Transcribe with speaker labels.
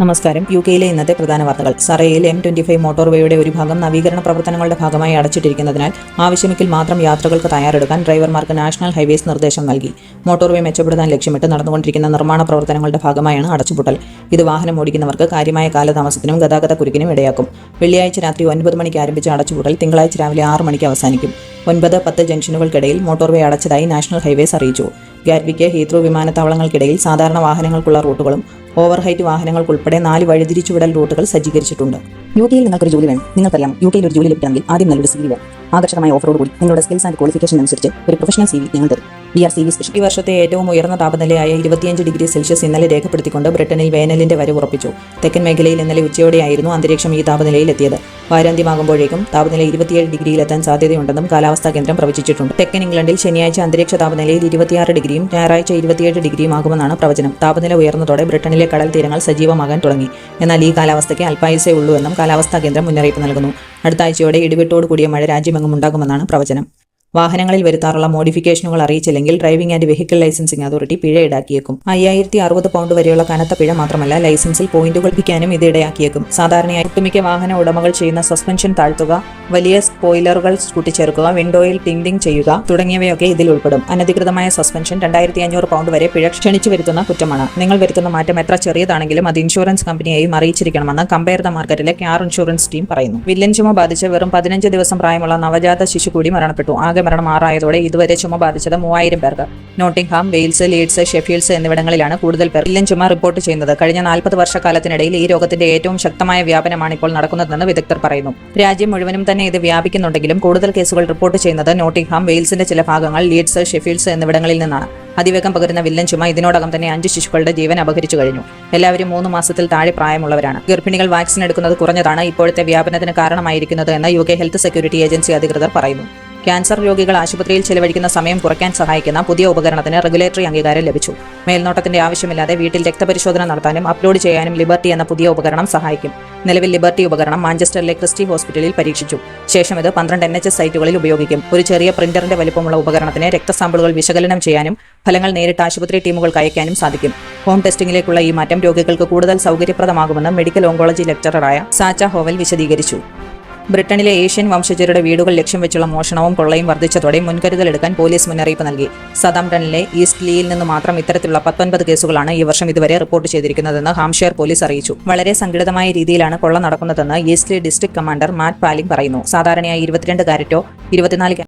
Speaker 1: നമസ്കാരം. യു കെയിലെ ഇന്നത്തെ പ്രധാന വാർത്തകൾ. സറയിൽ എം ട്വന്റി ഫൈവ് മോട്ടോർവേയുടെ ഒരു ഭാഗം നവീകരണ പ്രവർത്തനങ്ങളുടെ ഭാഗമായി അടച്ചിട്ടിരിക്കുന്നതിനാൽ ആവശ്യമെങ്കിൽ മാത്രം യാത്രകൾക്ക് തയ്യാറെടുക്കാൻ ഡ്രൈവർമാർക്ക് നാഷണൽ ഹൈവേസ് നിർദ്ദേശം നൽകി. മോട്ടോർവേ മെച്ചപ്പെടുത്താൻ ലക്ഷ്യമിട്ട് നടന്നുകൊണ്ടിരിക്കുന്ന നിർമ്മാണ പ്രവർത്തനങ്ങളുടെ ഭാഗമായാണ് അടച്ചുപൂട്ടൽ. ഇത് വാഹനം ഓടിക്കുന്നവർക്ക് കാര്യമായ കാലതാമസത്തിനും ഗതാഗത കുരുക്കിനും ഇടയാക്കും. വെള്ളിയാഴ്ച രാത്രി ഒൻപത് മണിക്ക് ആരംഭിച്ച അടച്ചുപൂട്ടൽ തിങ്കളാഴ്ച രാവിലെ ആറ് മണിക്ക് അവസാനിക്കും. ഒൻപത് പത്ത് ജംഗ്ഷനുകൾക്കിടയിൽ മോട്ടോർവേ അടച്ചതായി നാഷണൽ ഹൈവേസ് അറിയിച്ചു. ഗാറ്റ്വിക്ക് ഹീത്രോ വിമാനത്താവളങ്ങൾക്കിടയിൽ സാധാരണ വാഹനങ്ങൾക്കുള്ള റൂട്ടുകളും ഓവർഹൈറ്റ് വാഹനങ്ങൾക്കുൾപ്പെടെ നാല് വഴിതിരിച്ചുവിടൽ റൂട്ടുകൾ സജ്ജീകരിച്ചിട്ടുണ്ട്.
Speaker 2: യു കെയിൽ നിങ്ങൾക്കൊരു ജോലി വേണം. നിങ്ങൾക്കറിയാം യു കെയിൽ ഒരു ജോലി ലഭിക്കണമെങ്കിൽ ആദ്യം നല്ലൊരു സി വി വേണം. ആകർഷകമായ ഓഫറോട് കൂടി നിങ്ങളുടെ സ്കിൽസ് ആൻഡ് ക്വാളിഫിക്കേഷൻ അനുസരിച്ച് ഒരു പ്രൊഫഷണൽ സിവി ഞങ്ങൾ തരും. B R C V special
Speaker 1: ഈ വർഷത്തെ ഏറ്റവും ഉയർന്ന താപനിലയായ ഇരുപത്തിയഞ്ച് ഡിഗ്രി സെൽഷ്യസ് ഇന്നലെ രേഖപ്പെടുത്തിക്കൊണ്ട് ബ്രിട്ടനിൽ വേനലിന്റെ വരവ് ഉറപ്പിച്ചു. തെക്കൻ മേഖലയിൽ ഇന്നലെ ഉച്ചയോടെയായിരുന്നു അന്തരീക്ഷം ഈ താപനിലയിൽ എത്തിയത്. വാരാന്ത്യമാകുമ്പോഴേക്കും താപനില ഇരുപത്തിയേഴ് ഡിഗ്രിയിലെത്താൻ സാധ്യതയുണ്ടെന്നും കാലാവസ്ഥാ കേന്ദ്രം പ്രവചിച്ചിട്ടുണ്ട്. തെക്കൻ ഇംഗ്ലണ്ടിൽ ശനിയാഴ്ച അന്തരീക്ഷ താപനിലയിൽ ഇരുപത്തിയാറ് ഡിഗ്രിയും ഞായറാഴ്ച ഇരുപത്തിയേഴ് ഡിഗ്രിയും ആകുമെന്നാണ് പ്രവചനം. താപനില ഉയർന്നതോടെ ബ്രിട്ടനിലെ കടൽ തീരങ്ങൾ സജീവമാകാൻ തുടങ്ങി. എന്നാൽ ഈ കാലാവസ്ഥയ്ക്ക് അല്പായുസേ ഉള്ളൂ എന്നും കാലാവസ്ഥാ കേന്ദ്രം മുന്നറിയിപ്പ് നൽകുന്നു. അടുത്ത ആഴ്ചയോടെ ഇടിവെട്ടോട് കൂടിയ മഴ രാജ്യമെങ്ങും ഉണ്ടാകുമെന്നാണ് പ്രവചനം. വാഹനങ്ങളിൽ വരുത്താറുള്ള മോഡിഫിക്കേഷനുകൾ അറിയിച്ചില്ലെങ്കിൽ driving and vehicle licensing authority പിഴ ഈടാക്കിയേക്കും. അയ്യായിരത്തി അറുപത് പൗണ്ട് വരെയുള്ള കനത്ത പിഴ മാത്രമല്ല ലൈസൻസിൽ പോയിന്റുകൾ ലഭിക്കാനും ഇത് ഇടയാക്കിയേക്കും സാധാരണയായി ഒട്ടുമിക്ക വാഹന ഉടമകൾ ചെയ്യുന്ന സസ്പെൻഷൻ താഴ്ത്തുക വലിയ സ്പോയിലറുകൾ കൂട്ടിച്ചേർക്കുക വിൻഡോയിൽ ടിങ്ടിങ് ചെയ്യുക തുടങ്ങിയവയൊക്കെ ഇതിൽ ഉൾപ്പെടും. അനധികൃതമായ സസ്പെൻഷൻ രണ്ടായിരത്തി അഞ്ഞൂറ് പൗണ്ട് വരെ പിഴ ക്ഷണിച്ചു വരുത്തുന്ന കുറ്റമാണ്. നിങ്ങൾ വരുത്തുന്ന മാറ്റം എത്ര ചെറിയതാണെങ്കിലും അത് ഇൻഷുറൻസ് കമ്പനിയെയും അറിയിച്ചിരിക്കണമെന്ന് കമ്പയർ ദ മാർക്കറ്റിലെ കാർ ഇൻഷുറൻസ് ടീം പറയുന്നു. വില്ലൻ ചുമ ബാധിച്ച് വെറും പതിനഞ്ച് ദിവസം പ്രായമുള്ള നവജാത ശിശു കൂടി മരണപ്പെട്ടു മരണം ആറായതോടെ ഇതുവരെ ചുമ ബാധിച്ചത് മൂവായിരം പേർക്ക്. നോട്ടിംഗ്ഹാം വെയിൽസ് ലീഡ്സ് ഷെഫീൽഡ്സ് എന്നിവിടങ്ങളിലാണ് കൂടുതൽ പേർ ഇല്ലം ചുമ റിപ്പോർട്ട് ചെയ്യുന്നത്. കഴിഞ്ഞ നാൽപ്പത് വർഷക്കാലത്തിനിടയിൽ ഈ രോഗത്തിന്റെ ഏറ്റവും ശക്തമായ വ്യാപനമാണ് ഇപ്പോൾ നടക്കുന്നതെന്ന് വിദഗ്ധർ പറയുന്നു. രാജ്യം മുഴുവനും തന്നെ ഇത് വ്യാപിക്കുന്നുണ്ടെങ്കിലും കൂടുതൽ കേസുകൾ റിപ്പോർട്ട് ചെയ്യുന്നത് നോട്ടിംഗ്ഹാം വെയിൽസിന്റെ ചില ഭാഗങ്ങൾ ലീഡ്സ് ഷെഫീൽഡ്സ് എന്നിവിടങ്ങളിൽ നിന്നാണ്. അതിവേഗം പകരുന്ന വില്ലൻ ചുമ ഇതിനോടകം തന്നെ അഞ്ച് ശിശുക്കളുടെ ജീവൻ അപഹരിച്ചു കഴിഞ്ഞു. എല്ലാവരും മൂന്ന് മാസത്തിൽ താഴെ പ്രായമുള്ളവരാണ്. ഗർഭിണികൾ വാക്സിൻ എടുക്കുന്നത് കുറഞ്ഞതാണ് ഇപ്പോഴത്തെ വ്യാപനത്തിന് കാരണമായിരിക്കുന്നത് എന്ന് U K health security agency അധികൃതർ പറയുന്നു. ക്യാൻസർ രോഗികൾ ആശുപത്രിയിൽ ചെലവഴിക്കുന്ന സമയം കുറയ്ക്കാൻ സഹായിക്കുന്ന പുതിയ ഉപകരണത്തിന് റെഗുലേറ്ററി അംഗീകാരം ലഭിച്ചു. മേൽനോട്ടത്തിന്റെ ആവശ്യമില്ലാതെ വീട്ടിൽ രക്തപരിശോധന നടത്താനും അപ്ലോഡ് ചെയ്യാനും ലിബർട്ടി എന്ന പുതിയ ഉപകരണം സഹായിക്കും. നിലവിൽ ലിബർട്ടി ഉപകരണം മാഞ്ചസ്റ്ററിലെ ക്രിസ്റ്റി ഹോസ്പിറ്റലിൽ പരീക്ഷിച്ചു. ശേഷം ഇത് പന്ത്രണ്ട് എൻ എച്ച് എസ് സൈറ്റുകളിൽ ഉപയോഗിക്കും. ഒരു ചെറിയ പ്രിന്ററിന്റെ വലിപ്പമുള്ള ഉപകരണത്തിന് രക്തസാമ്പിളുകൾ വിശകലനം ചെയ്യാനും ഫലങ്ങൾ നേരിട്ട് ആശുപത്രി ടീമുകൾക്ക് അയക്കാനും സാധിക്കും. ഹോം ടെസ്റ്റിംഗിലേക്കുള്ള ഈ മാറ്റം രോഗികൾക്ക് കൂടുതൽ സൗകര്യപ്രദമാകുമെന്ന് മെഡിക്കൽ ഓങ്കോളജി ലെക്ചററായ സാച്ച ഹോവൽ വിശദീകരിച്ചു. ബ്രിട്ടനിലെ ഏഷ്യൻ വംശജരുടെ വീടുകൾ ലക്ഷ്യം വെച്ചുള്ള മോഷണവും കൊള്ളയും വർദ്ധിച്ചതോടെ മുൻകരുതലെടുക്കാൻ പോലീസ് മുന്നറിയിപ്പ് നൽകി. സദാംടണിലെ ഈസ്റ്റ് ലീയിൽ നിന്ന് മാത്രം ഇത്തരത്തിലുള്ള പത്തൊൻപത് കേസുകളാണ് ഈ വർഷം ഇതുവരെ റിപ്പോർട്ട് ചെയ്തിരിക്കുന്നതെന്ന് ഹാംഷയർ പോലീസ് അറിയിച്ചു. വളരെ സംഘടിതമായ രീതിയിലാണ് കൊള്ള നടക്കുന്നതെന്ന് east Lee district commander Matt Palling പറയുന്നു. സാധാരണയായി ഇരുപത്തിരണ്ട് കാരറ്റോ ഇരുപത്തിനാല്